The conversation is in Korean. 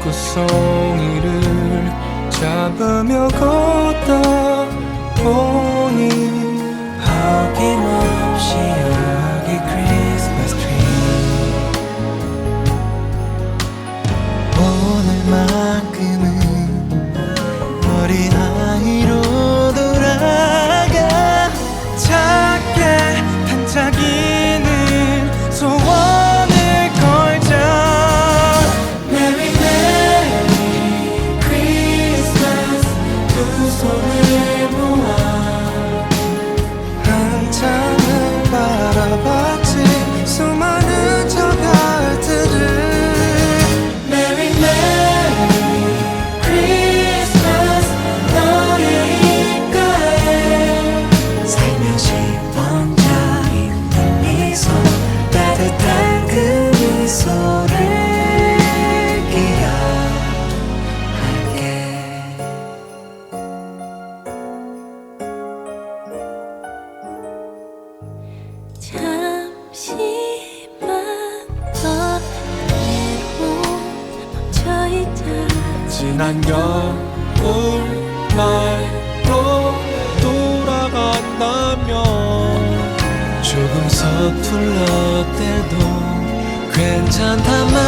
꽃송이를 잡으며 걷다 보니 어김없이 여기 크리스마스 트리 오늘만큼은 어린아이로 돌아가 작게 반짝이 지난 겨울날로 돌아간다면 조금 서툴렀대도 괜찮단 말